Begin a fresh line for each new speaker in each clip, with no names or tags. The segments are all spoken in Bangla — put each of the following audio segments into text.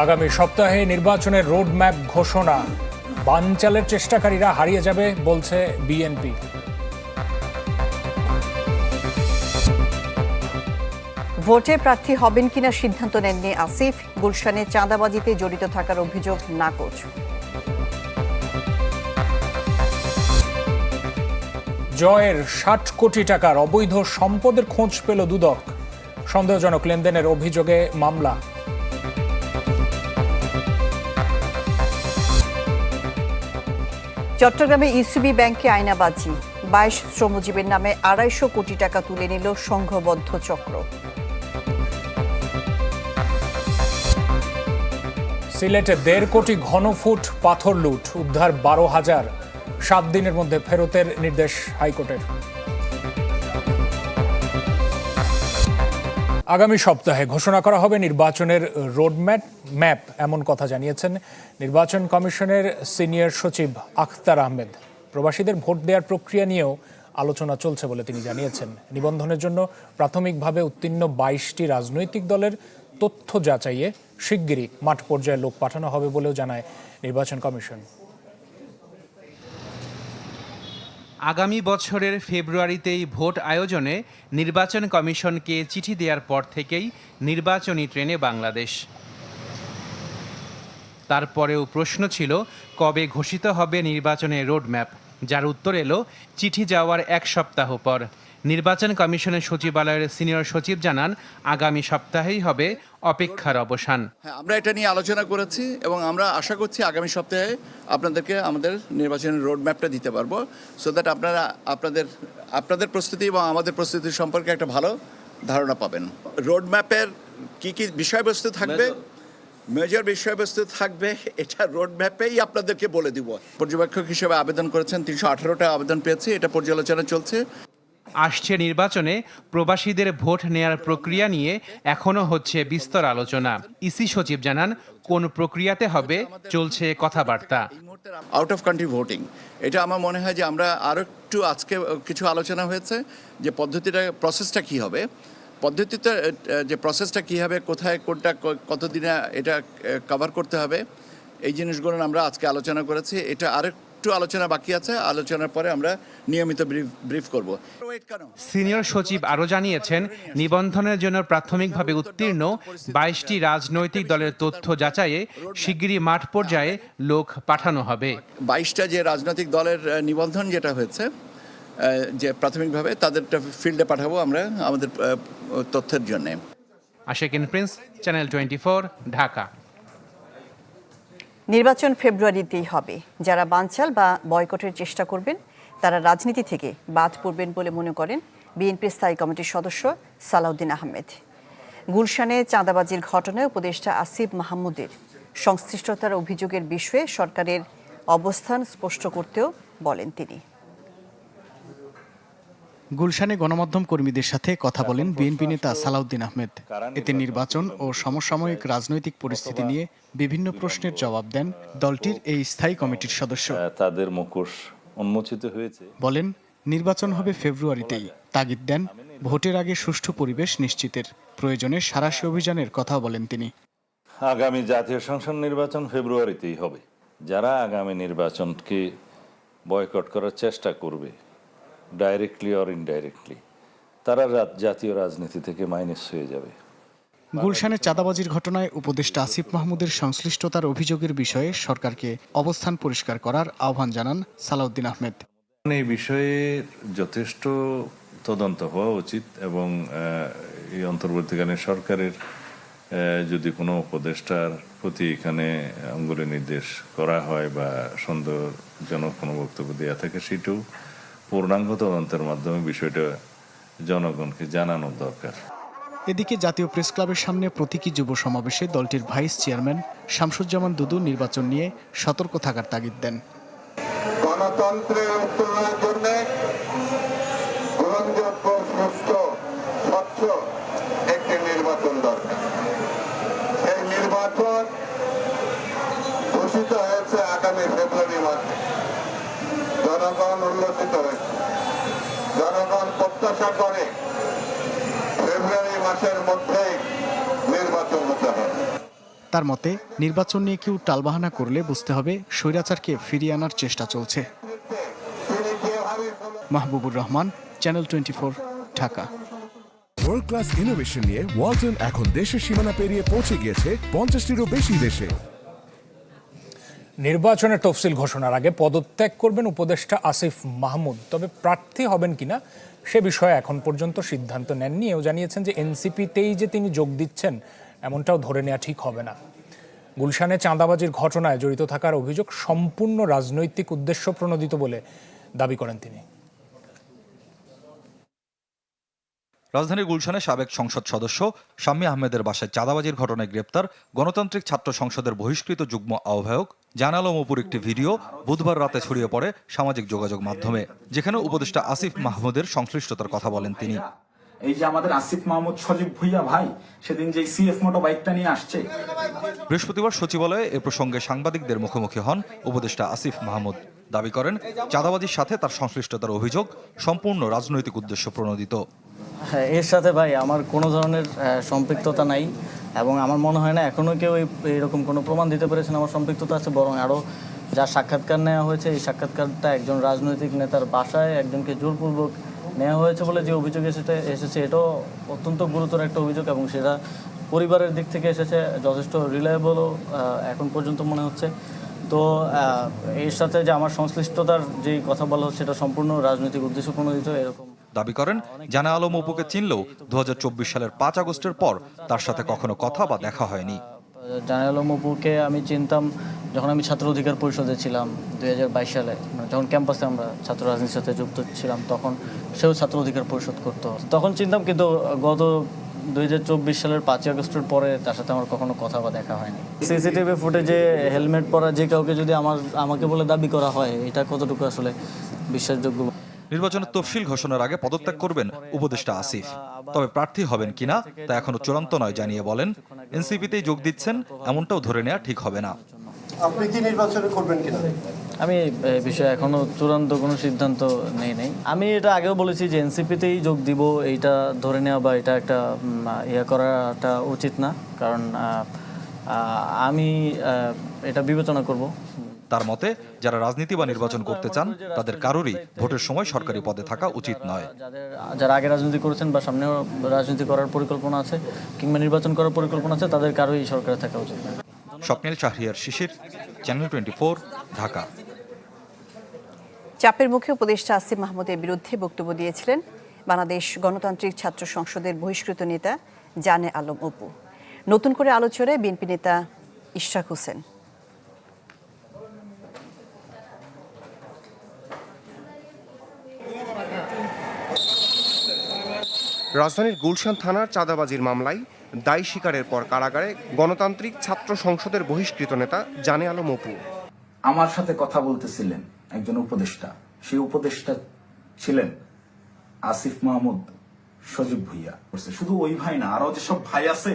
আগামী সপ্তাহে নির্বাচনের রোডম্যাপ ঘোষণা। বানচালের চেষ্টাকারীরা হারিয়ে যাবে বলছে বিএনপি।
ভোটে প্রার্থী হবেন কিনা সিদ্ধান্ত নেননি আসিফ। গুলশানে চাঁদাবাজিতে জড়িত থাকার অভিযোগ নাকচ।
জয়ের ষাট কোটি টাকার অবৈধ সম্পদের খোঁজ পেল দুদক। সন্দেহজনক লেনদেনের অভিযোগে মামলা।
চট্টগ্রামে ইসিবি ব্যাংকে আয়নাবাজি বাইশ শ্রমজীবীর নামে আড়াইশো কোটি টাকা তুলে নিল সংঘবদ্ধ চক্র।
সিলেটে দেড় কোটি ঘনফুট পাথর লুট, উদ্ধার বারো হাজার, সাত দিনের মধ্যে ফেরতের নির্দেশ হাইকোর্টের। আগামী সপ্তাহে ঘোষণা করা হবে নির্বাচনের রোডম্যাপ, ম্যাপ, এমন কথা জানিয়েছেন নির্বাচন কমিশনের সিনিয়র সচিব আখতার আহমেদ। প্রবাসীদের ভোট দেওয়ার প্রক্রিয়া নিয়েও আলোচনা চলছে বলে তিনি জানিয়েছেন। নিবন্ধনের জন্য প্রাথমিকভাবে উত্তীর্ণ বাইশটি রাজনৈতিক দলের তথ্য যাচাইয়ে শিগগিরই মাঠ পর্যায়ে লোক পাঠানো হবে বলেও জানায় নির্বাচন কমিশন।
আগামী বছরের ফেব্রুয়ারিতেই ভোট আয়োজনে নির্বাচন কমিশনকে চিঠি দেওয়ার পর থেকেই নির্বাচনী ট্রেনে বাংলাদেশ। তারপরেও প্রশ্ন ছিল, কবে ঘোষিত হবে নির্বাচনের রোডম্যাপ? যার উত্তর এলো, চিঠি যাওয়ার এক সপ্তাহ পর। নির্বাচন কমিশনের সচিবালয়ের সিনিয়র সচিব জানান আগামী সপ্তাহেই হবে অপেক্ষার অবসান।
হ্যাঁ আমরা এটা নিয়ে আলোচনা করেছি এবং আমরা আশা করছি আগামী সপ্তাহে আপনাদেরকে আমাদের নির্বাচনের রোড ম্যাপটা দিতে পারব সো দ্যাট আপনারা আপনাদের আপনাদের প্রস্তুতি এবং আমাদের প্রস্তুতি সম্পর্কে একটা ভালো ধারণা পাবেন। রোড ম্যাপের কী কী বিষয়বস্তু থাকবে? মেজর বিষয়বস্তু থাকবে এটা রোড ম্যাপেই আপনাদেরকে বলে দিব। পর্যবেক্ষক হিসেবে আবেদন করেছেন তিনশো আঠারোটা আবেদন পেয়েছি এটা পর্যালোচনা চলছে।
আসছে নির্বাচনে প্রবাসীদের ভোট নেয়ার প্রক্রিয়া নিয়ে এখনও হচ্ছে বিস্তর আলোচনা। ইসি সচিব জানান, কোন প্রক্রিয়াতে হবে চলছে কথাবার্তা।
আউট অফ কান্ট্রি ভোটিং এটা আমার মনে হয় যে আমরা আরও একটু আজকে কিছু আলোচনা হয়েছে যে পদ্ধতিটা প্রসেসটা কি হবে। পদ্ধতিতে যে প্রসেসটা কী হবে, কোথায় কোনটা কতদিনে এটা কভার করতে হবে, এই জিনিসগুলো আমরা আজকে আলোচনা করেছি। এটা আরও একটু আলোচনা বাকি আছে আলোচনার পরে আমরা নিয়মিত ব্রিফ করব।
সিনিয়র সচিব আরও জানিয়েছেন নিবন্ধনের জন্য প্রাথমিকভাবে উত্তীর্ণ বাইশটি রাজনৈতিক দলের তথ্য যাচাইয়ে শিগগিরই মাঠ পর্যায়ে লোক পাঠানো হবে।
বাইশটা যে রাজনৈতিক দলের নিবন্ধন যেটা হয়েছে যে প্রাথমিকভাবে তাদেরটা ফিল্ডে পাঠাবো আমরা আমাদের তথ্যের জন্যে।
Ashekin Prince channel twenty Dhaka.
নির্বাচন ফেব্রুয়ারিতেই হবে। যারা বানচাল বা বয়কটের চেষ্টা করবেন, তারা রাজনীতি থেকে বাদ পড়বেন বলে মনে করেন বিএনপির স্থায়ী কমিটির সদস্য সালাউদ্দিন আহমেদ। গুলশানে চাঁদাবাজির ঘটনায় উপদেষ্টা আসিফ মাহমুদের সংশ্লিষ্টতার অভিযোগের বিষয়ে সরকারের অবস্থান স্পষ্ট করতেও বলেন তিনি।
গুলশানে গণমাধ্যম কর্মীদের সাথে কথা বলেন বিএনপি নেতা সালাউদ্দিন আহমেদ। এতে নির্বাচন ও সমসাময়িক রাজনৈতিক পরিস্থিতি নিয়ে বিভিন্ন প্রশ্নের জবাব দেন দলটির এই স্থায়ী কমিটির সদস্য।
তাদের মুখোশ উন্মোচিত হয়েছে।
বলেন নির্বাচন হবে ফেব্রুয়ারিতেই। তাগিদ দেন ভোটের আগে সুষ্ঠু পরিবেশ নিশ্চিতের। প্রয়োজনে সারাশি অভিযানের কথাও বলেন তিনি।
আগামী জাতীয় সংসদ নির্বাচন ফেব্রুয়ারিতেই হবে। যারা আগামী নির্বাচনকে বয়কট করার চেষ্টা করবে ডাইরেক্টলি অর ইনডাইরেক্টলি তারা জাতীয় রাজনীতি থেকে মাইনাস হয়ে যাবে।
গুলশানে চাঁদাবাজির ঘটনায় উপদেষ্টা আসিফ মাহমুদের সংশ্লিষ্টতার অভিযোগের বিষয়ে সরকারকে অবস্থান পরিষ্কার করার আহ্বান জানান সালাউদ্দিন আহমেদ।
এই বিষয়ে যথেষ্ট তদন্ত হওয়া উচিত এবং এই অন্তর্বর্তীকালীন সরকারের যদি কোনো উপদেষ্টার প্রতি এখানে অঙ্গুলি নির্দেশ করা হয় বা সন্দেহজনক কোনো বক্তব্য দেওয়া থাকে সেটাও পূর্ণাঙ্গ তদন্তের মাধ্যমে বিষয়টা জনগণকে জানানো দরকার।
এদিকে জাতীয় প্রেস ক্লাবের সামনে প্রতীকী যুব সমাবেশে দলটির ভাইস চেয়ারম্যান শামসুজ্জামান দুদু নির্বাচন নিয়ে সতর্ক থাকার তাগিদ দেন।
গণতন্ত্রের উত্তরণের জন্য গ্রহণযোগ্য সুস্থ স্বচ্ছ একটি নির্বাচন দরকার। এই নির্বাচন ঘোষিত হয়েছে আগামী ফেব্রুয়ারি। প্রত্যাশা করে ফেব্রুয়ারি মাসের মধ্যেই নির্বাচন হতে হবে।
তার মতে নির্বাচন নিয়ে কেউ টালবাহানা করলে বুঝতে হবে স্বৈরাচারকে ফিরিয়ে আনার চেষ্টা চলছে। Mahbubur Rahman channel twenty Dhaka.
World class innovation নিয়ে ওয়ালটন এখন দেশের সীমানা পেরিয়ে পৌঁছে গিয়েছে পঞ্চাশটিরও বেশি দেশে।
নির্বাচনের তফসিল ঘোষণার আগে পদত্যাগ করবেন উপদেষ্টা আসিফ মাহমুদ। তবে প্রার্থী হবেন কিনা সে বিষয়ে এখন পর্যন্ত সিদ্ধান্ত নেননি। এও জানিয়েছেন যে এনসিপিতেই যে তিনি যোগ দিচ্ছেন, এমনটাও ধরে নেওয়া ঠিক হবে না। গুলশানে চাঁদাবাজির ঘটনায় জড়িত থাকার অভিযোগ সম্পূর্ণ রাজনৈতিক উদ্দেশ্য প্রণোদিত বলে দাবি করেন তিনি।
রাজধানীর গুলশানে সাবেক সংসদ সদস্য শাম্মী আহমেদের বাসায় চাঁদাবাজির ঘটনায় গ্রেপ্তার গণতান্ত্রিক ছাত্র সংসদের বহিষ্কৃত যুগ্ম আহ্বায়ক জানাল মপুর একটি ভিডিও বুধবার রাতে ছড়িয়ে পড়ে সামাজিক যোগাযোগ মাধ্যমে যেখানে উপদেষ্টা আসিফ মাহমুদের সংশ্লিষ্টতার কথা বলেন তিনি।
এই যে আমাদের আসিফ মাহমুদ সজীব ভুইয়া ভাই সেদিন যে সিএফ মোটো বাইকটা নিয়ে আসছে।
বৃহস্পতিবার সচিবালয়ে এ প্রসঙ্গে সাংবাদিকদের মুখোমুখি হন উপদেষ্টা আসিফ মাহমুদ। দাবি করেন চাঁদাবাজির সাথে তার সংশ্লিষ্টতার অভিযোগ সম্পূর্ণ রাজনৈতিক উদ্দেশ্য প্রণোদিত।
হ্যাঁ এর সাথে ভাই আমার কোনো ধরনের সম্পৃক্ততা নাই। এবং আমার মনে হয় না এখনও কেউ এরকম কোনো প্রমাণ দিতে পেরেছেন, আমার সম্পৃক্ততা আছে, বরং আরও যা সাক্ষাৎকার নেওয়া হয়েছে, এই সাক্ষাৎকারটা একজন রাজনৈতিক নেতার বাসায় একজনকে জোরপূর্বক নেওয়া হয়েছে বলে যে অভিযোগ এসেছে এসেছে, এটাও অত্যন্ত গুরুতর একটা অভিযোগ এবং সেটা পরিবারের দিক থেকে এসেছে, যথেষ্ট রিলায়েবলও এখন পর্যন্ত মনে হচ্ছে। তো এর সাথে যে আমার সংশ্লিষ্টতার যে কথা বলা হচ্ছে, সেটা সম্পূর্ণ রাজনৈতিক উদ্দেশ্য প্রণোদিত, এরকম
দাবি করেন, জানা আলম অপুকে চিনলেও দু সালের পাঁচ আগস্টের পর তার সাথে কখনো কথা বা দেখা হয়নি।
জানাল মপুকে আমি চিনতাম যখন আমি ছাত্র অধিকার পরিষদে ছিলাম দুই হাজার বাইশ সালে। যখন ক্যাম্পাসে আমরা ছাত্র রাজনীতির সাথে যুক্ত ছিলাম, তখন সেও ছাত্র অধিকার পরিষদ করতো। তখন চিনতাম কিন্তু গত দুই হাজার চব্বিশ সালের পাঁচই আগস্টের পরে তার সাথে আমার কখনো কথা বা দেখা হয়নি। সিসিটিভি ফুটেজে হেলমেট পরা যে কাউকে যদি আমার, আমাকে বলে দাবি করা হয়, এটা কতটুকু আসলে বিশ্বাসযোগ্য?
নির্বাচনের তফসিল ঘোষণার আগে পদত্যাগ করবেন উপদেষ্টা আসিফ। তবে প্রার্থী হবেন কিনা তা এখনও চূড়ান্ত নয় জানিয়ে বলেন। এনসিপিতেই যোগ দিচ্ছেন এমনটাও ধরে নেওয়া ঠিক হবে না।
আপনি কি নির্বাচনে করবেন কিনা?
আমি এই বিষয়ে এখনও চূড়ান্ত কোনো সিদ্ধান্ত নেই নেই। আমি এটা আগেও বলেছি যে এনসিপিতেই যোগ দিব এইটা ধরে নেওয়া বা এটা একটা ইয়ে করাটা উচিত না। কারণ আমি আহ, এটা বিবেচনা করব।
তার মতে যারা রাজনীতি বা নির্বাচন করতে চান তাদের কারোরই ভোটের সময় সরকারি পদে থাকা উচিত নয়।
যারা আগে রাজনীতি করেছেন বা সামনেও রাজনীতি করার পরিকল্পনা আছে কিংবা নির্বাচন করার পরিকল্পনা আছে তাদের কারোই সরকারে থাকা উচিত না
স্বপ্নিল শাহরিয়ার শিশির চ্যানেল টোয়েন্টি ঢাকা।
চাপের মুখে উপদেষ্টা আসিফ মাহমুদের বিরুদ্ধে বক্তব্য দিয়েছিলেন বাংলাদেশ গণতান্ত্রিক ছাত্র সংসদের বহিষ্কৃত নেতা জানে আলম অপু। নতুন করে আলোচনায় বিএনপি নেতা ইশরাক হোসেন।
রাজধানীর গুলশান থানার চাঁদাবাজির মামলায় দায়ী স্বীকারের পর কারাগারে গণতান্ত্রিক ছাত্র সংসদের বহিষ্কৃত নেতা জানে আলম অপু
আমার সাথে কথা বলতেছিলেন একজন উপদেষ্টা। সেই উপদেষ্টা ছিলেন আসিফ মাহমুদ সজীব ভুইয়া। করছে শুধু ওই ভাই না আরও যেসব ভাই আছে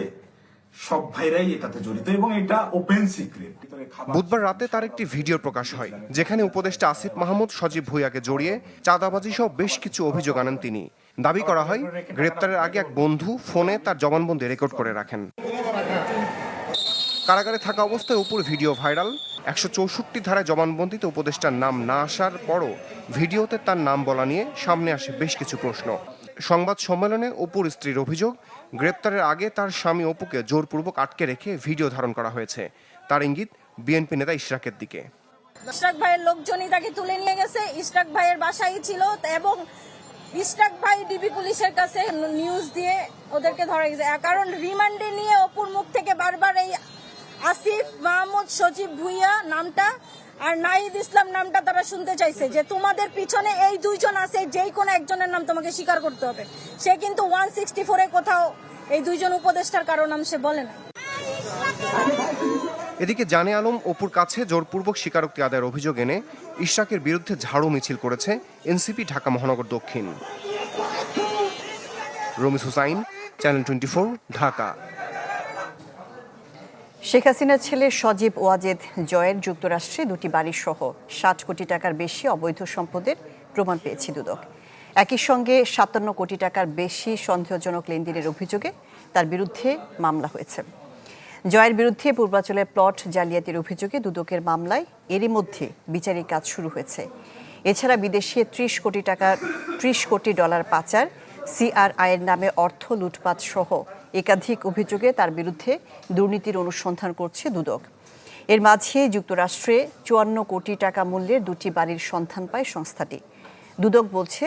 সব ভাইরাই এটাতে জড়িত এবং এটা ওপেন সিক্রেট
বুধবার রাতে তার একটি ভিডিও প্রকাশ হয় যেখানে উপদেষ্টা আসিফ মাহমুদ সজীব ভুইয়াকে জড়িয়ে চাঁদাবাজি সহ বেশ কিছু অভিযোগ আনেন তিনি। দাবি করা হয়, গ্রেপ্তারের আগে এক বন্ধু ফোনে তার জবানবন্দি রেকর্ড করে রাখেন। কারাগারে থাকা অবস্থায় উপর ভিডিও ভাইরাল। একশো চৌষট্টি ধারায় জবানবন্দিতে উপদেষ্টার নাম না আসার পরও ভিডিওতে তার নাম বলা নিয়ে সামনে আসে বেশ কিছু প্রশ্ন। সংবাদ সম্মেলনে অপুর স্ত্রীর অভিযোগ, গ্রেপ্তারের আগে তার স্বামী অপুকে জোরপূর্বক আটকে রেখে ভিডিও ধারণ করা হয়েছে। তার ইঙ্গিত, বিএনপি নেতা ইশরাকের দিকে।
ইশরাক ভাইয়ের লোকজনই তাকে তুলে নিয়ে গেছে। ইশরাক ভাইয়ের বাসায় ছিল এবং ইশরাক ভাই ডিবি পুলিশের কাছে নিউজ দিয়ে ওদেরকে ধরা গেছে। কারণ রিমান্ডে নিয়ে অপুর মুখ থেকে বারবার এই আসিফ, মাহমুদ, সজীব ভুইয়া নামটা আর নাইদ ইসলাম নামটা তারা শুনতে চাইছে যে তোমাদের পিছনে এই দুইজন আছে, যেই কোনো একজনের নাম তোমাকে স্বীকার করতে হবে। সে কিন্তু ওয়ান সিক্সটি ফোরে কোথাও এই দুইজন উপদেষ্টার কারও নাম সে বলে না।
এদিকে জানে আলম অপুর কাছে জোরপূর্বক স্বীকারোক্তি আদায়ের অভিযোগ এনে ইশরাকের বিরুদ্ধে ঝাড়ু মিছিল করেছে এনসিপি ঢাকা মহানগর দক্ষিণ। Ramis Hussain, channel twenty Dhaka.
Sheikh হাসিনার ছেলে সজীব ওয়াজেদ জয়ের যুক্তরাষ্ট্রে দুটি বাড়ি সহ ষাট কোটি টাকার বেশি অবৈধ সম্পদের প্রমাণ পেয়েছে দুদক। একই সঙ্গে সাতান্ন কোটি টাকার বেশি সন্দেহজনক লেনদেনের অভিযোগে তার বিরুদ্ধে মামলা হয়েছে। জয়ের বিরুদ্ধে পূর্বাচলে প্লট জালিয়াতির অভিযোগে দুদকের মামলায় এরই মধ্যে বিচারিক কাজ শুরু হয়েছে। এছাড়া বিদেশে ত্রিশ কোটি টাকা, ত্রিশ কোটি ডলার পাচার, সিআরআইয়ের নামে অর্থ লুটপাট সহ একাধিক অভিযোগে তার বিরুদ্ধে দুর্নীতির অনুসন্ধান করছে দুদক। এর মাঝে যুক্তরাষ্ট্রে চুয়ান্ন কোটি টাকা মূল্যের দুটি বাড়ির সন্ধান পায় সংস্থাটি। দুদক বলছে,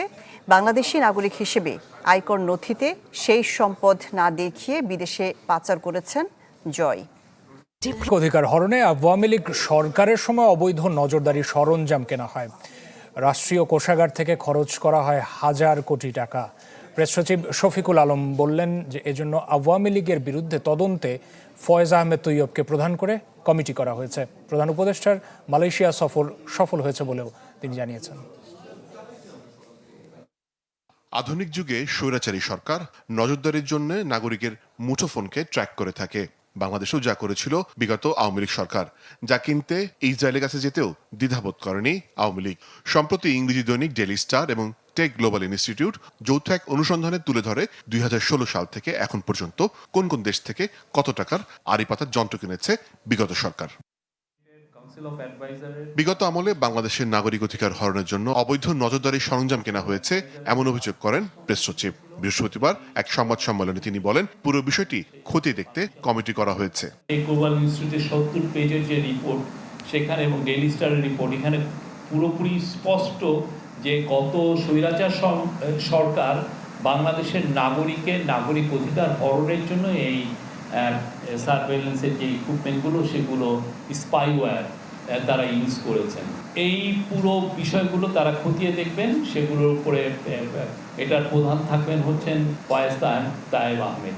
বাংলাদেশি নাগরিক হিসেবে আয়কর নথিতে সেই সম্পদ না দেখিয়ে বিদেশে পাচার করেছেন জয়।
অধিকার হরণে আওয়ামী লীগ সরকারের সময় অবৈধ নজরদারি সরঞ্জাম কেনা হয়। রাষ্ট্রীয় কোষাগার থেকে খরচ করা হয় হাজার কোটি টাকা। প্রেস সচিব শফিকুল আলম বললেন যে এজন্য আওয়ামী লীগের বিরুদ্ধে তদন্তে ফয়েজ আহমেদ তৈয়বকে প্রধান করে কমিটি করা হয়েছে। প্রধান উপদেষ্টার মালয়েশিয়া সফর সফল হয়েছে বলেও তিনি জানিয়েছেন।
আধুনিক যুগে স্বৈরাচারী সরকার নজরদারির জন্য নাগরিকের মুঠোফোনকে ট্র্যাক করে থাকে। বাংলাদেশেও যা করেছিল বিগত আওয়ামী লীগ সরকার, যা কিনতে ইসরায়েলের কাছে যেতেও দ্বিধাবোধ করেনি আওয়ামী লীগ। সম্প্রতি ইংরেজি দৈনিক ডেলি স্টার এবং টেক গ্লোবাল ইনস্টিটিউট যৌথ এক অনুসন্ধানে তুলে ধরে দুই হাজার ষোলো সাল থেকে এখন পর্যন্ত কোন কোন দেশ থেকে কত টাকার আড়ি পাতার যন্ত্র কিনেছে বিগত সরকার। বিগত আমলে বাংলাদেশের নাগরিক অধিকার হরণের জন্য অবৈধ নজরদারি সরঞ্জাম কেনা হয়েছে এমন অভিযোগ করেন প্রেস সচিব। বৃহস্পতিবার এক সংবাদ সম্মেলনে তিনি বলেন পুরো বিষয়টি খতিয়ে দেখতে কমিটি করা হয়েছে।
গ্লোবাল ইনস্টিটিউটের সত্তর পেজের যে রিপোর্ট সেখানে এবং ডেইলি স্টারের রিপোর্ট এখানে পুরোপুরি স্পষ্ট যে কত স্বৈরাচার সরকার বাংলাদেশের নাগরিকের নাগরিক অধিকার হরণের জন্য এই সার্ভেলেন্সের যে ইকুইপমেন্টগুলো সেগুলো স্পাইওয়্যার তারা ইউজ করেছেন। এই পুরো বিষয়গুলো তারা খতিয়ে দেখবেন, সেগুলোর উপরে এটার প্রধান থাকবেন হচ্ছেন ফয়েজ তায়েব আহমেদ।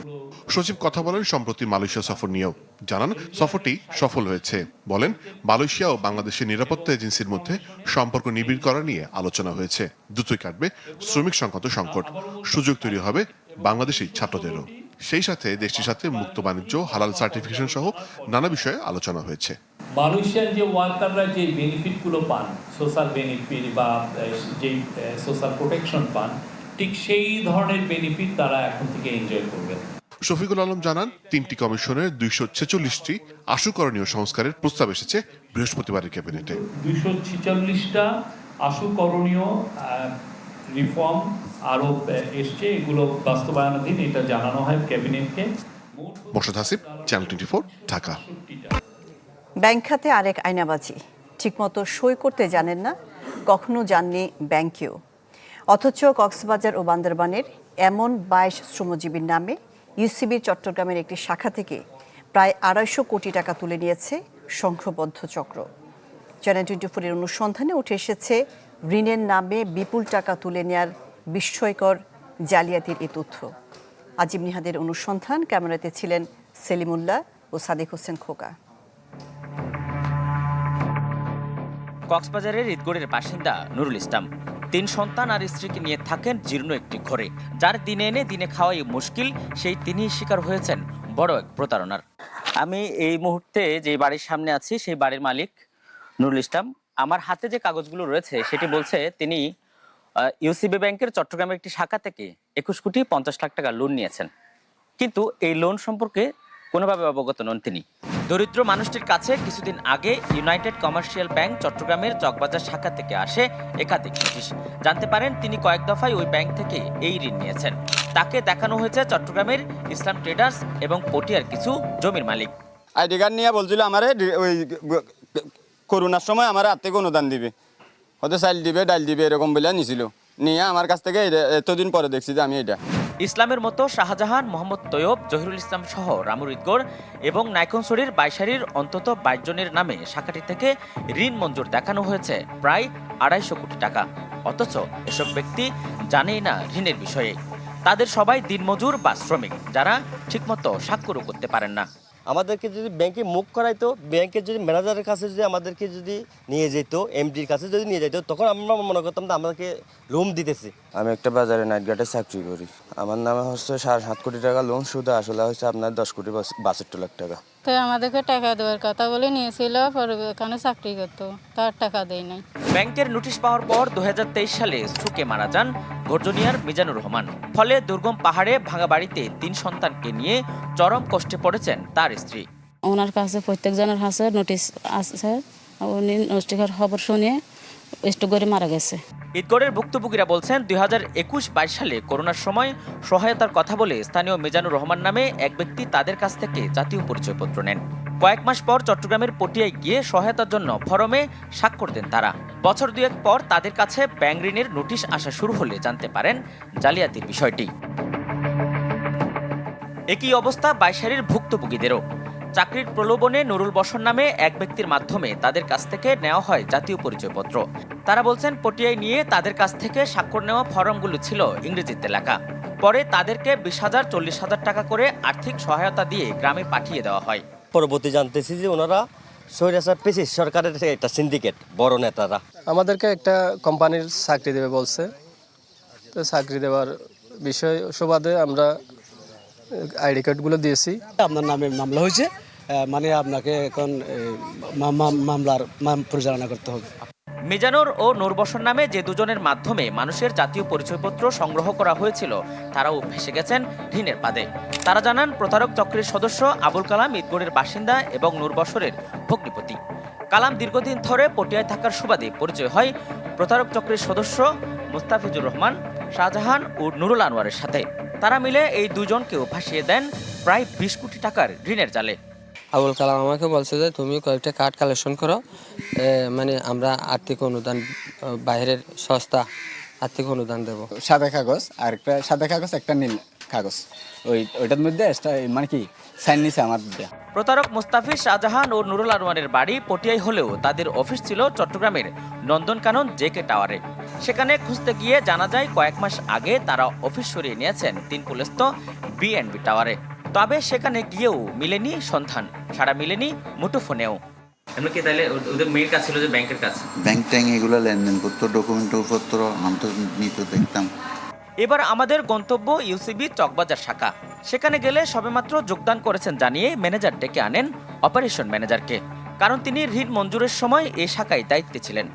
সচিব কথা বলেন, সম্প্রতি মালয়েশিয়া সফর নিয়েও জানান, সফরটি সফল হয়েছে। বলেন, মালয়েশিয়া ও বাংলাদেশের নিরাপত্তা এজেন্সির মধ্যে সম্পর্ক নিবিড় করা নিয়ে আলোচনা হয়েছে। দ্রুতই কাটবে শ্রমিক সংকট সংকট। সুযোগ তৈরি হবে বাংলাদেশি ছাত্রদেরও। সেই সাথে দেশটির সাথে মুক্ত বাণিজ্য হালাল সার্টিফিকেশন সহ নানা বিষয়ে আলোচনা হয়েছে।
মালয়েশিয়ার যে ওয়ার্কাররা যে বেনিফিটগুলো পান সোশ্যাল বেনিফিট বা যে সোশ্যাল প্রোটেকশন পান ঠিক সেই ধরনের বেনিফিট তারা এখন থেকে এনজয় করবেন।
শফিকুল আলম জানান তিনটি কমিশনের দুইশো ছেচল্লিশটি আশুকরণীয় সংস্কারের প্রস্তাব এসেছে বৃহস্পতিবারের ক্যাবিনেটে।
দুইশো ছেচল্লিশটা আশুকরণীয় রিফর্ম আরও এসছে। এগুলো বাস্তবায়নাধীন এটা জানানো হয় ক্যাবিনেটকে।
Morshed Hasib channel twenty Dhaka.
Bank খাতে আরেক আয়নাবাজি ঠিকমতো সই করতে জানেন না কখনো যাননি ব্যাংকেও। অথচ কক্সবাজার ও বান্দরবানের এমন বাইশ শ্রমজীবীর নামে ইউসিবির চট্টগ্রামের একটি শাখা থেকে প্রায় আড়াইশো কোটি টাকা তুলে নিয়েছে সংঘবদ্ধ চক্র। চ্যানেল টোয়েন্টি ফোরের অনুসন্ধানে উঠে এসেছে ঋণের নামে বিপুল টাকা তুলে নেয়ার বিস্ময়কর জালিয়াতির এ তথ্য। আজিম নিহাদের অনুসন্ধান ক্যামেরাতে ছিলেন সেলিমুল্লাহ ও সাদেক হোসেন খোকা।
কক্সবাজারের ঈদগড়ের বাসিন্দা নুরুল ইসলাম তিন সন্তান আর স্ত্রীকে নিয়ে থাকেন জীর্ণ একটি ঘরে। যার দিনে এনে দিনে খাওয়াই মুশকিল সেই তিনিই শিকার হয়েছেন বড় এক প্রতারণার। আমি এই মুহূর্তে যে বাড়ির সামনে আছি সেই বাড়ির মালিক নুরুল ইসলাম। আমার হাতে যে কাগজগুলো রয়েছে, সেটি বলছে তিনি ইউসিবি ব্যাংকের চট্টগ্রামের একটি শাখা থেকে একুশ কোটি পঞ্চাশ লাখ টাকা লোন নিয়েছেন। কিন্তু এই লোন সম্পর্কে কোনোভাবে অবগত নন তিনি। দরিদ্র মানুষটির কাছে কিছুদিন আগে ইউনাইটেড কমার্শিয়াল ব্যাংক চট্টগ্রামের চকবাজার শাখা থেকে আসে একাধিক নোটিশ। জানতে পারেন, তিনি কয়েক দফায় ওই ব্যাংক থেকে এই ঋণ নিয়েছেন। তাকে দেখানো হয়েছে চট্টগ্রামের ইসলাম ট্রেডার্স এবং পটিয়ার কিছু জমির মালিক।
আইডি কার্ড নিয়ে বলছিল আমারে, ওই করোনার সময় আমার হাত থেকে অনুদান দিবে। হয়তো চাইল দিবে ডাল দিবে, এরকম বলে নিছিল। নিয়ে আমার কাছ থেকে এতদিন পরে দেখছি যে আমি এটা
ইসলামের মতো শাহজাহান, মোহাম্মদ তৈয়ব, জহিরুল ইসলাম সহ রামুর ইদগড় এবং নাইকনসরির বাইশারির অন্তত বাইশ জনের নামে শাখাটি থেকে ঋণ মঞ্জুর দেখানো হয়েছে, প্রায় আড়াইশো কোটি টাকা। অথচ এসব ব্যক্তি জানেই না ঋণের বিষয়ে। তাদের সবাই দিনমজুর বা শ্রমিক, যারা ঠিকমতো স্বাক্ষরও করতে পারেন না।
আমাদেরকে যদি ব্যাংকে মুখ করাইতো, ব্যাংকের যদি ম্যানেজারের কাছে যদি আমাদেরকে যদি নিয়ে যেত, এমডির কাছে যদি নিয়ে যেত, তখন আমরা মনে করতাম যে আমাদেরকে লোন দিতেছে।
আমি একটা বাজারে নাইট গার্ডে চাকরি করি। আমার নামে হচ্ছে সাড়ে সাত কোটি টাকা লোন শুধু আসলে হচ্ছে আপনার দশ কোটি বাষট্টি লাখ টাকা।
তো আমাদেরকে টাকা দেওয়ার কথা বলে নিয়েছিল পরে এখানে চাকরি করতো তার টাকা দেয় নাই।
ব্যাংকের নোটিশ পাওয়ার পর দু হাজার তেইশ সালে সুকে মারা যান গর্জনিয়ার মিজানুর রহমান। ফলে দুর্গম পাহাড়ে ভাঙা বাড়িতে তিন সন্তানকে নিয়ে চরম কষ্টে পড়েছেন তার স্ত্রী।
ওনার কাছে প্রত্যেকজনের কাছে নোটিশ আছে। উনি নোটিশের খবর শুনিয়ে স্ট্রোক মারা গেছে।
ঈদগড়ের ভুক্তভোগীরা বলছেন, দুই হাজার একুশ বাইশ সালে করোনার সময় সহায়তার কথা বলে স্থানীয় মিজানুর রহমান নামে এক ব্যক্তি তাদের কাছ থেকে জাতীয় পরিচয়পত্র নেন। কয়েক মাস পর চট্টগ্রামের পটিয়ায় গিয়ে সহায়তার জন্য ফরমে স্বাক্ষর দেন তারা। বছর দুয়েক পর তাদের কাছে ব্যাংক ঋণের নোটিশ আসা শুরু হলে জানতে পারেন জালিয়াতির বিষয়টি। একই অবস্থা বাইশারির ভুক্তভোগীদেরও। চাকরির প্রলোভনে নুরুল বসর নামে এক ব্যক্তির মাধ্যমে তাদের কাছ থেকে নেওয়া হয় জাতীয় পরিচয়পত্র। তারা বলছেন পটিয়ায় নিয়ে তাদের কাছ থেকে স্বাক্ষর নেওয়া ফর্মগুলো ছিল ইংরেজিতে লেখা পরে তাদেরকে বিশ হাজার চল্লিশ হাজার টাকা করে আর্থিক সহায়তা দিয়ে গ্রামে পাঠিয়ে দেওয়া হয়।
পরবর্তী জানতেছি যে ওনারা সৈরাচার পেশি সরকারের একটা সিন্ডিকেট বড় নেতারা।
আমাদেরকে একটা কোম্পানির চাকরি দেবে বলছে। তো চাকরি দেওয়ার বিষয় সুবাদে আমরা আইডি কার্ডগুলো দিয়েছি।
আপনার নামে মামলা হয়েছে মানে আপনাকে এখন মামলার পরিচালনা করতে হবে।
মিজানুর ও নূরবসর নামে যে দুজনের মাধ্যমে মানুষের জাতীয় পরিচয়পত্র সংগ্রহ করা হয়েছিল তারাও ভেসে গেছেন ঋণের পাদে। তারা জানান প্রতারক চক্রের সদস্য আবুল কালাম ঈদগড়ের বাসিন্দা এবং নূরবসরের ভগ্নিপতি। কালাম দীর্ঘদিন ধরে পটিয়ায় থাকার সুবাদে পরিচয় হয় প্রতারক চক্রের সদস্য মুস্তাফিজুর রহমান শাহজাহান ও নুরুল আনোয়ারের সাথে। তারা মিলে এই দুজনকেও ভাসিয়ে দেন প্রায় বিশ কোটি টাকার ঋণের জালে।
আবুল কালাম আমাকে বলছে যে তুমি কয়েকটা কার্ড কালেকশন করো। মানে আমরা আর্থিক অনুদান বাইরের সস্তা আর্থিক অনুদান দেব।
সাদা কাগজ আর একটা সাদা কাগজ একটা নীল কাগজ। ওই ওইটার মধ্যে মানে কি সাইন নিছে আমার
প্রতারক মুস্তাফিজ শাহজাহান ও নুরুল আনোয়ারের বাড়ি পটিয়াই হলেও তাদের অফিস ছিল চট্টগ্রামের নন্দনকানন জেকে টাওয়ারে। সেখানে খুঁজতে গিয়ে জানা যায় কয়েক মাস আগে তারা অফিস সরিয়ে নিয়েছেন তিন পুলিশত বিএনবি টাওয়ারে। তবে সেখানে গিয়েও মিলেনি সন্ধান সারা মিলেনি মুঠোফোনেও এমনকি তাহলে ওদের মেয়ের কাজ ছিল যে ব্যাংকের কাজ?
ব্যাংক এগুলো লেনদেন করতো ডকুমেন্ট পত্র আমি নিত দেখতাম।
এবার আমাদের গন্তব্য ইউসিবি চকবাজার শাখা। সেখানে গেলে সবেমাত্র যোগদান করেছেন জানিয়ে ম্যানেজার ডেকে আনেন অপারেশন ম্যানেজারকে। কারণ তিনি ঋণ মঞ্জুরের সময় এই শাখায় দায়িত্বে ছিলেন।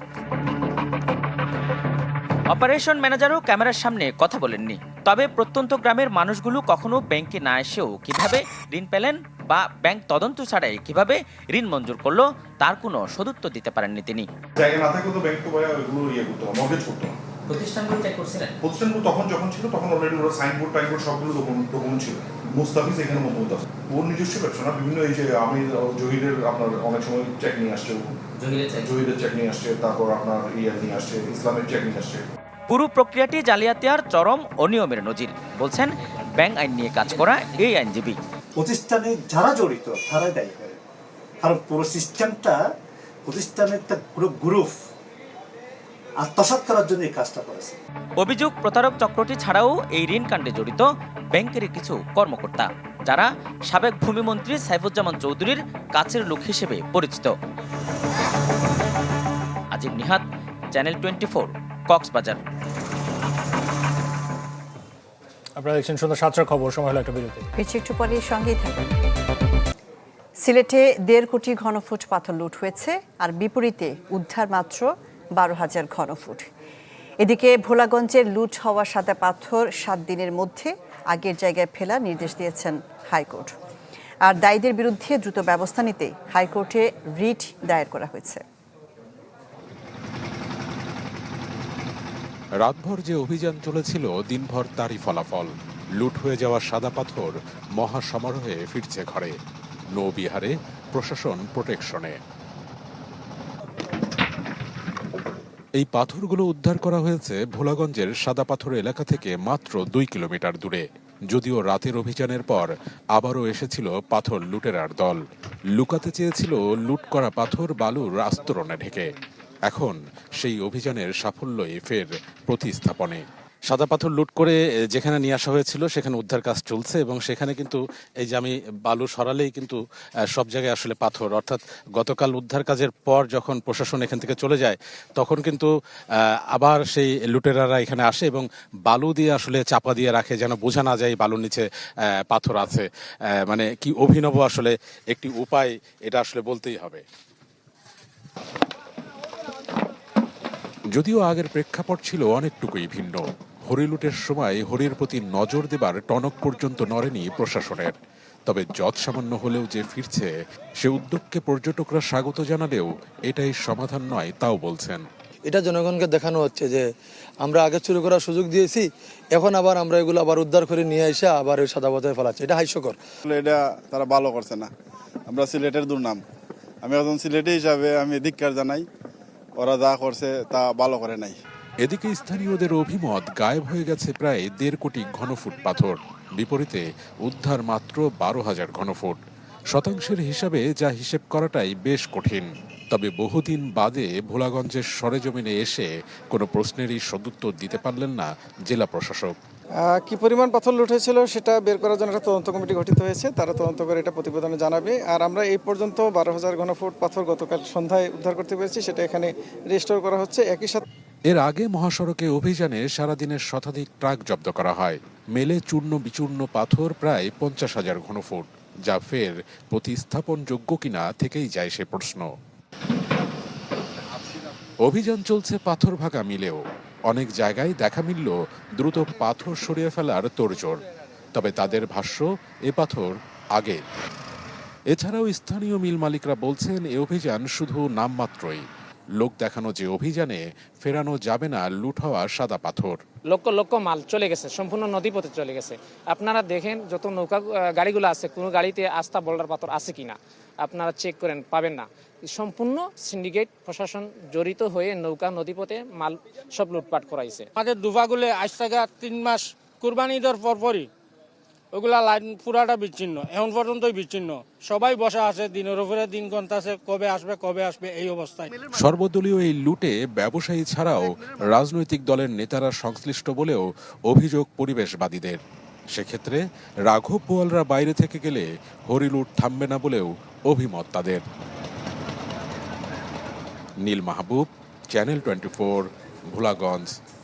অপারেশন ম্যানেজারও ক্যামেরার সামনে কথা বলেননি। তবে প্রত্যন্ত গ্রামের মানুষগুলো কখনো ব্যাংকে না এসেও কীভাবে ঋণ পেলেন বা ব্যাংক তদন্ত ছাড়াই কীভাবে ঋণ মঞ্জুর করল তার কোনো সদুত্তর দিতে পারেননি তিনি।
ইয়ে করতো মর্গেজ করতো না।
প্রতিষ্ঠানগুলো চেক করছিলেন?
প্রতিষ্ঠানগুলো তখন যখন ছিল তখন অলরেডি ওরা সাইনবোর্ড টাইনবোর্ড সবগুলো ডকুমেন্ট ছিল। মুস্তাফিজ এখানে আছে। ওর নিজস্ব ব্যবসা না বিভিন্ন এই যে আমি জহিরের আপনার অনেক সময় চেক নিয়ে আসছে ও। চেক নিয়ে আসছে তারপর আপনার ইয়ে নিয়ে আসছে ইসলামের চেক নিয়ে আসছে।
পুরো প্রক্রিয়াটি জালিয়াতিয়ার চরম অনিয়মের নজির বলছেন ব্যাংক আইন নিয়ে কাজ করা এই আইনজীবী।
প্রতিষ্ঠানে যারা জড়িত তারাই দায়ী করে কারণ পুরো সিস্টেমটা প্রতিষ্ঠানের একটা পুরো গ্রুপ আত্মসাৎ করার জন্য এই কাজটা করেছে।
অভিযোগ প্রতারক চক্রটি ছাড়াও এই ঋণ কাণ্ডে জড়িত ব্যাংকের কিছু কর্মকর্তা যারা সাবেক ভূমিমন্ত্রী সাইফুজ্জামান চৌধুরীর কাছের লোক হিসেবে পরিচিত। Azim Nihat channel twenty four Cox's Bazar.
আপনারা দেখছেন সুন্দর সাতটার খবর সময় হলো একটা বিরতি।
ফিরছি একটু পরে সঙ্গেই থাকুন। সিলেটে দেড় কোটি ঘনফুট পাথর লুট হয়েছে আর বিপরীতে উদ্ধার মাত্র বারো হাজার ঘনফুট। এদিকে ভোলাগঞ্জের লুট হওয়া সাদা পাথর সাত দিনের মধ্যে আগের জায়গায় ফেলা নির্দেশ দিয়েছেন হাইকোর্ট। আর দায়ীদের বিরুদ্ধে দ্রুত ব্যবস্থা নিতে হাইকোর্টে রিট দায়ের করা হয়েছে।
রাতভর যে অভিযান চলেছিল, দিনভর তারই ফলাফল। লুট হয়ে যাওয়া সাদা পাথর মহাসমারোহে ফিরছে ঘরে। নৌবিহারে প্রশাসন প্রোটেকশনে। এই পাথরগুলো উদ্ধার করা হয়েছে ভোলাগঞ্জের সাদা পাথর এলাকা থেকে মাত্র দুই কিলোমিটার দূরে। যদিও রাতের অভিযানের পর আবারও এসেছিল পাথর লুটেরার দল। লুকাতে চেয়েছিল লুট করা পাথর বালুর আস্তরণে ঢেকে। এখন সেই অভিযানের সাফল্যই ফের প্রতিস্থাপনে।
সাদা পাথর লুট করে যেখানে নিয়ে আসা হয়েছিল, সেখানে উদ্ধার কাজ চলছে এবং সেখানে কিন্তু এই যে আমি বালু সরালেই কিন্তু সব জায়গায় আসলে পাথর। অর্থাৎ গতকাল উদ্ধার কাজের পর যখন প্রশাসন এখান থেকে চলে যায়, তখন কিন্তু আবার সেই লুটেরারা এখানে আসে এবং বালু দিয়ে আসলে চাপা দিয়ে রাখে, যেন বোঝা না যায় বালুর নিচে পাথর আছে। মানে কি অভিনব আসলে একটি উপায়, এটা আসলে বলতেই হবে।
যদিও আগের প্রেক্ষাপট ছিল অনেকটুকুই ভিন্ন। হরিলুটের সময় হরির প্রতি নজর দেবার টনক পর্যন্ত নড়েনি প্রশাসনের। তবে যৎ সামান্য হলেও যে ফিরছে সে উদ্যোগকে পর্যটকরা স্বাগত জানালেও এটাই সমাধান নয় তাও বলছেন।
এটা জনগণকে দেখানো হচ্ছে যে আমরা আগে চুরি করার সুযোগ দিয়েছি এখন আবার আমরা এগুলো আবার উদ্ধার করে নিয়ে এসে আবার ওই সাদা পথে ফেলাচ্ছি। এটা হাস্যকর।
এটা তারা ভালো করছে না। আমরা সিলেটের দুর্নাম। আমি একজন সিলেটি হিসাবে আমি ধিক্কার জানাই। ওরা যা করছে তা ভালো করে নাই।
এদিকে স্থানীয়দের অভিমত গায়েব হয়ে গেছে প্রায় দেড় কোটি ঘনফুট পাথর। বিপরীতে উদ্ধার মাত্র বারো হাজার ঘনফুট। শতাংশের হিসাবে যা হিসেব করাটাই বেশ কঠিন। তবে বহুদিন বাদে ভোলাগঞ্জের সরেজমিনে এসে কোনো প্রশ্নেরই সদুত্তর দিতে পারলেন না জেলা প্রশাসক।
কি পরিমাণ পাথর লুটেছিল সেটা বের করার জন্য একটা তদন্ত কমিটি গঠিত হয়েছে। তারা তদন্ত করে এটা প্রতিবেদনে জানাবে। আর আমরা এই পর্যন্ত বারো হাজার ঘনফুট পাথর গতকাল সন্ধ্যায় উদ্ধার করতে পেরেছি, সেটা এখানে রেস্টোর করা হচ্ছে। একই সাথে
এর আগে মহাসড়কে অভিযানে সারাদিনের শতাধিক ট্রাক জব্দ করা হয়। মেলে চূর্ণ বিচূর্ণ পাথর প্রায় পঞ্চাশ হাজার ঘনফুট, যা ফের প্রতিস্থাপনযোগ্য কিনা থেকেই যায় সে প্রশ্ন। অভিযান চলছে পাথর ভাগা মিলেও। অনেক জায়গায় দেখা মিলল দ্রুত পাথর সরিয়ে ফেলার তোড়জোড়। তবে তাদের ভাষ্য, এ পাথর আগের এছাড়াও স্থানীয় মিল মালিকরা বলছেন, এ অভিযান শুধু নামমাত্রই। লোক দেখানো যে অভিযানে ফেরানো যাবে না লুট হওয়া সাদা পাথর।
লক্ষ লক্ষ মাল চলে গেছে সম্পূর্ণ নদীপথে চলে গেছে। আপনারা দেখেন যত নৌকা গাড়িগুলো আছে কোনো গাড়িতে আস্থা বোল্ডার পাথর আছে কিনা আপনারা চেক করেন পাবেন না। সম্পূর্ণ সিন্ডিকেট প্রশাসন জড়িত হয়ে নৌকা নদীপথে মাল সব লুটপাট করাইছে।
আমাদের দুফাগুলো আজ থেকে তিন মাস কুরবানি ঈদের পরপরই ওগুলা লাইন পুরাটা বিচ্ছিন্ন, এখন পর্যন্তই বিচ্ছিন্ন। সবাই বসা আছে, দিনের উপরে দিন গন্তাছে কবে আসবে কবে আসবে, এই অবস্থায়।
সর্বদলীয় এই লুটে ব্যবসায়ী ছাড়াও রাজনৈতিক দলের নেতারা সংশ্লিষ্ট বলেও অভিযোগ পরিবেশবাদীদের। সেক্ষেত্রে রাঘব বোয়ালরা বাইরে থেকে গেলে হরিলুট থামবে না বলেও অভিমত তাদের। Neel Mahbub, channel twenty four, Bholaganj.